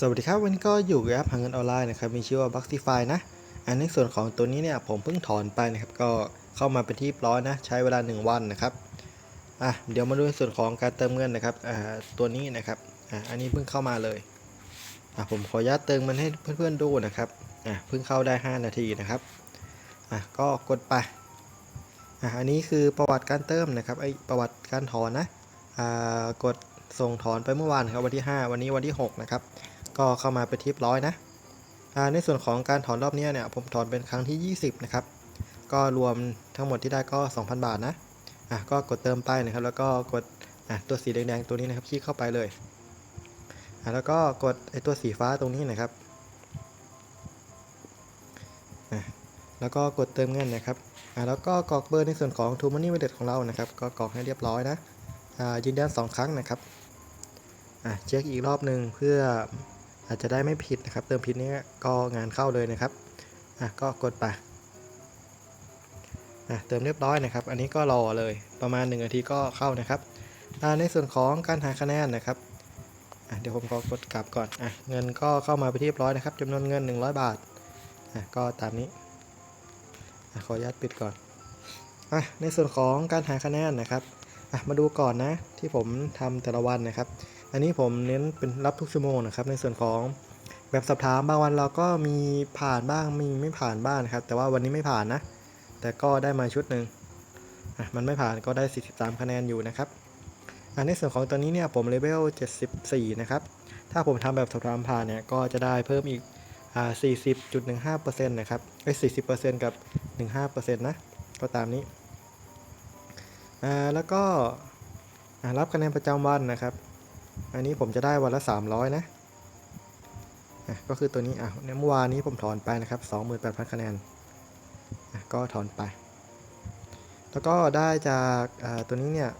สวัสดีครับวันนี้ก็อยู่กับแอปหาเงินออนไลน์นะครับมีชื่อว่า b u x i f y นะ อันในส่วนของตัวนี้เนี่ยผมเพิ่งถอนไปนะครับก็เข้ามาเป็นที่ร้อยนะ ใช้เวลา 1 วันนะครับอะเดี๋ยวมาดูในส่วนของการเติมเงินนะครับอ่าตัวนี้นะครับอะอันนี้เพิ่งเข้ามาเลยอะผมขออนุญาตเติมมันให้เพื่อนๆดูนะครับอะเพิ่งเข้าได้ 5 นาทีนะครับอะก็กดไปอะอันนี้คือประวัติการเติมนะครับไอประวัติการถอนนะอ่ากดส่งถอนไปเมื่อวานครับวันที่ 5 วันนี้วันที่ 6 นะครับ ก็เข้ามาเป็นที่เรียบร้อยนะในส่วนของการถอนรอบนี้เนี่ยผมถอนเป็นครั้งที่ 20 นะครับ ก็รวมทั้งหมดที่ได้ก็ 2,000 บาทนะอะก็กดเติมไปนะครับ แล้วก็กดอะตัวสีแดงๆตัวนี้นะครับคลิกเข้าไปเลยอะแล้วก็กดไอตัวสีฟ้าตรงนี้นะครับอะแล้วก็กดเติมเงินนะครับอะแล้วก็กรอกเบอร์ในส่วนของ True Money Wallet ของเรานะครับ ก็กรอกให้เรียบร้อยนะอ่ายืนยัน2 ครั้งนะครับอะเช็คอีกรอบหนึ่งเพื่อ อาจจะได้ไม่ผิดนะครับ เติมผิดนี้ก็งานเข้าเลยนะครับอะก็กดไปอะเติมเรียบร้อยนะครับ อันนี้ก็รอเลยประมาณ 1 นาทีก็เข้านะครับอ่าในส่วนของการหาคะแนนนะครับอะเดี๋ยวผมขอกดกลับก่อนอะเงินก็เข้ามาไปเรียบร้อยนะครับจำนวนเงิน 100 บาทอะก็ตามนี้อะขออนุญาตปิดก่อนอะในส่วนของการหาคะแนนนะครับอะมาดูก่อนนะที่ผมทำแต่ละวันนะครับ อันนี้ผมเน้นเป็นรับทุกชั่วโมงนะครับ ในส่วนของแบบสอบถามบางวันเราก็มีผ่านบ้างมีไม่ผ่านบ้างครับ แต่ว่าวันนี้ไม่ผ่านนะ แต่ก็ได้มาชุดหนึ่งมันไม่ผ่านก็ได้ 43 คะแนนอยู่นะครับอันในส่วนของตัวนี้เนี่ยผมเลเวล 74 นะครับ ถ้าผมทำแบบสอบถามผ่านเนี่ยก็จะได้เพิ่มอีกอ่า40.15%นะครับไอ้ย40%กับ 15%นะ ก็ตามนี้ แล้วก็รับคะแนนประจำวันนะครับ อันนี้ผมจะได้วันละ 300 นะอะก็คือตัวนี้อะเนี่ยเมื่อวานนี้ผมถอนไปนะครับ 28,000 คะแนนก็ถอนไป แล้วก็ได้จากตัวนี้เนี่ย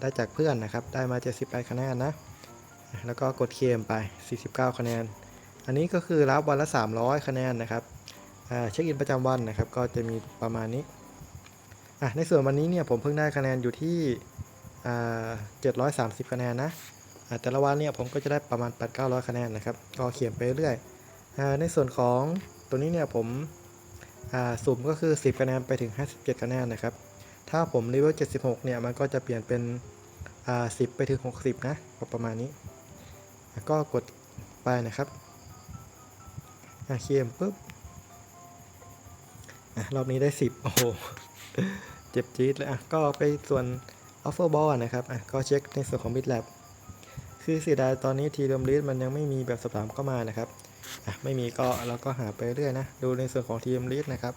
ได้จากเพื่อนนะครับ ได้มา 78 คะแนนนะ แล้วก็กดเคมไป 49 คะแนน อันนี้ก็คือรับวันละ 300 คะแนนนะครับเช็คอินประจำวันนะครับ ก็จะมีประมาณนี้ ในส่วนวันนี้เนี่ยผมเพิ่งได้คะแนนอยู่ที่ อ่า730คะแนนนะแต่ละวันเนี่ยผมก็จะได้ประมาณ8 900คะแนนนะครับก็เขียนไปเรื่อยในส่วนของตัวนี้เนี่ยผมสุ่มก็คือ 10 คะแนนไปถึง 57 คะแนนนะครับ ถ้าผมเลเวล76 เนี่ย มันก็จะเปลี่ยนเป็น 10 ไปถึง 60 นะประมาณนี้ ก็กดไปนะครับเขียนปุ๊บอรอบนี้ได้ 10 โอ้โห เจ็บจี๊ดเลยอะก็ไปส่วน offer ball นะครับก็เช็คในส่วนของ bitlab คือเสียดายตอนนี้ทีเดิมลิสมันยังไม่มีแบบสอบถามเข้ามานะครับไม่มีก็เราก็หาไปเรื่อยนะ ดูในส่วนของทีมลิสนะครับ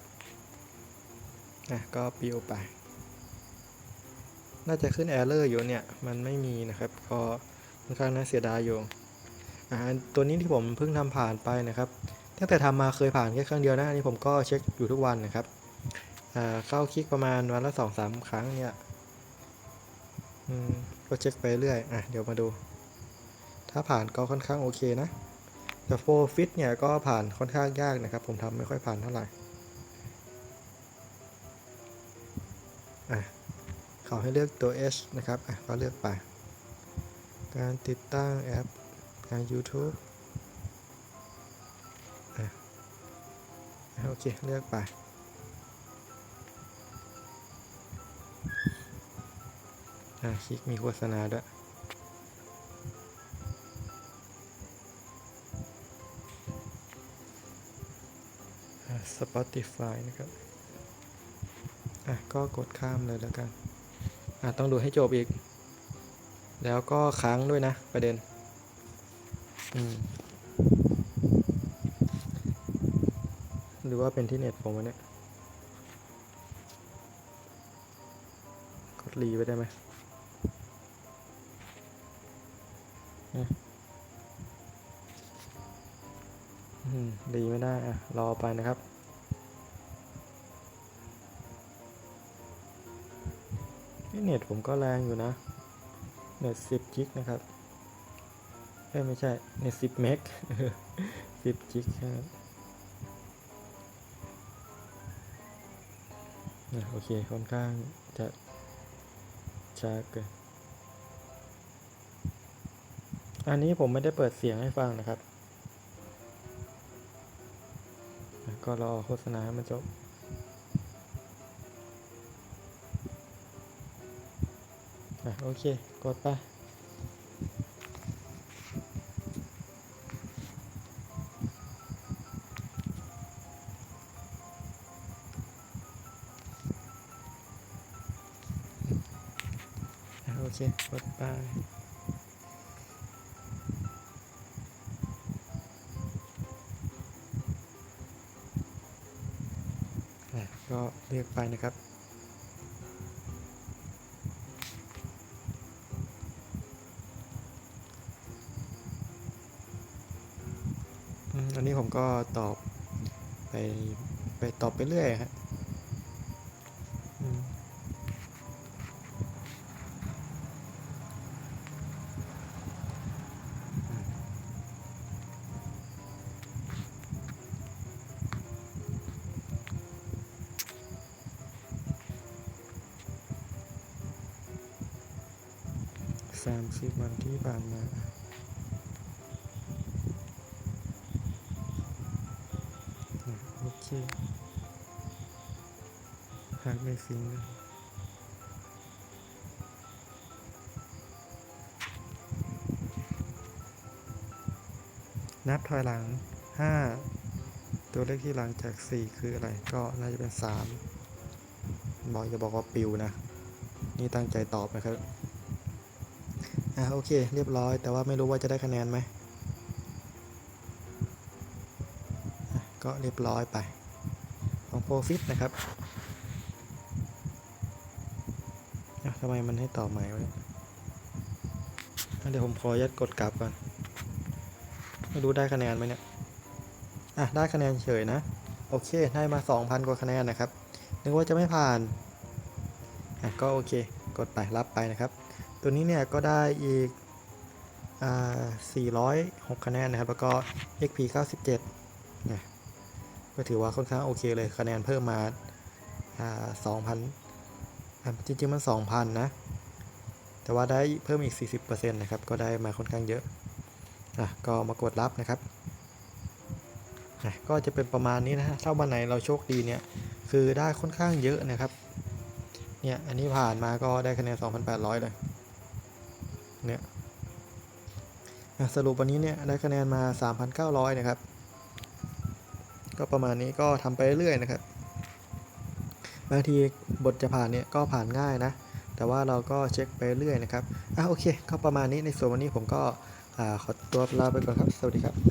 ก็ปิวไป น่าจะขึ้น error อยู่เนี่ย มันไม่มีนะครับ ก็ค่อนข้างน่าเสียดายอยู่ตัวนี้ที่ผมเพิ่งทำผ่านไปนะครับตั้งแต่ทำมาเคยผ่านแค่ครั้งเดียวนะอันนี้ผมก็เช็คอยู่ทุกวันนะครับเข้าคลิกประมาณวันละสองสามครั้งเนี่ย ก็เช็คไปเรื่อย อะ เดี๋ยวมาดู ถ้าผ่านก็ค่อนข้างโอเคนะแต่โฟฟิตเนี่ยก็ผ่านค่อนข้างยากนะครับ ผมทำไม่ค่อยผ่านเท่าไหร่ อะ เขาให้เลือกตัว H นะครับ อะ ก็เลือกไป การติดตั้งแอปทาง YouTube อะ โอเค เลือกไป อะคลิกมีโฆษณาด้วยอะ Spotify นะครับ อะ ก็กดข้ามเลยแล้วกัน อะ ต้องดูให้จบอีก แล้วก็ค้างด้วยนะ ประเด็น อืม หรือว่าเป็นที่เน็ตผมวะเนี่ย กดรีไว้ได้ไหม ดีไม่ได้อะรอไปนะครับ เน็ตผมก็แรงอยู่นะ เน็ต10จิกนะครับเอ้ไม่ใช่ เน็ต10เมก10จิกครับอะโอเค ค่อนข้างจะช้าเกินอันนี้ผมไม่ได้เปิดเสียงให้ฟังนะครับ ก็รอโฆษณามันจบ อะ โอเค กดไปโอเคกดไป ก็เลือกไปนะครับ อันนี้ผมก็ตอบไปไปตอบไปเรื่อยฮะ 30 วันที่ผ่านมาโอเคหากไม่สิงนะนับถอยหลัง 5 ตัวเลขที่หลังจาก 4 คืออะไร ก็น่าจะเป็น 3 บอกอย่าบอกว่าปิวนะ นี่ตั้งใจตอบนะครับ อะโอเค เรียบร้อย แต่ว่าไม่รู้ว่าจะได้คะแนนไหมก็เรียบร้อยไปของ Profit นะครับทำไมมันให้ต่อใหม่วะเนี่ยอะเดี๋ยวผมขอยัดกดกลับก่อน ไม่รู้ได้คะแนนไหมเนี่ย อะ ได้คะแนนเฉยนะ โอเค ได้มา 2,000 กว่าคะแนนนะครับ นึกว่าจะไม่ผ่าน อะ ก็โอเค กดไปรับไปนะครับ ตัวนี้เนี่ยก็ได้อีกอ406 คะแนนนะครับ แล้วก็ XP 97เนี่ยก็ถือว่าค่อนข้างโอเคเลยคะแนนเพิ่มมาอ่าสองพันจริงๆมันสองพันนะ แต่ว่าได้เพิ่มอีก 40%นะครับ ก็ได้มาค่อนข้างเยอะอะก็มากดรับนะครับอะก็จะเป็นประมาณนี้นะฮะถ้าวันไหนเราโชคดีเนี่ย คือได้ค่อนข้างเยอะนะครับ เนี่ย อันนี้ผ่านมาก็ได้คะแนน 2,800 เลย เนี่ยสรุปวันนี้เนี่ยได้คะแนนมา 3,900 นะครับ ก็ประมาณนี้ก็ทำไปเรื่อยๆนะครับ บางทีบทจะผ่านเนี่ยก็ผ่านง่ายนะ แต่ว่าเราก็เช็คไปเรื่อยนะครับอะโอเค ก็ประมาณนี้ในส่วนวันนี้ผมก็อขอตัวลาไปก่อนครับ สวัสดีครับ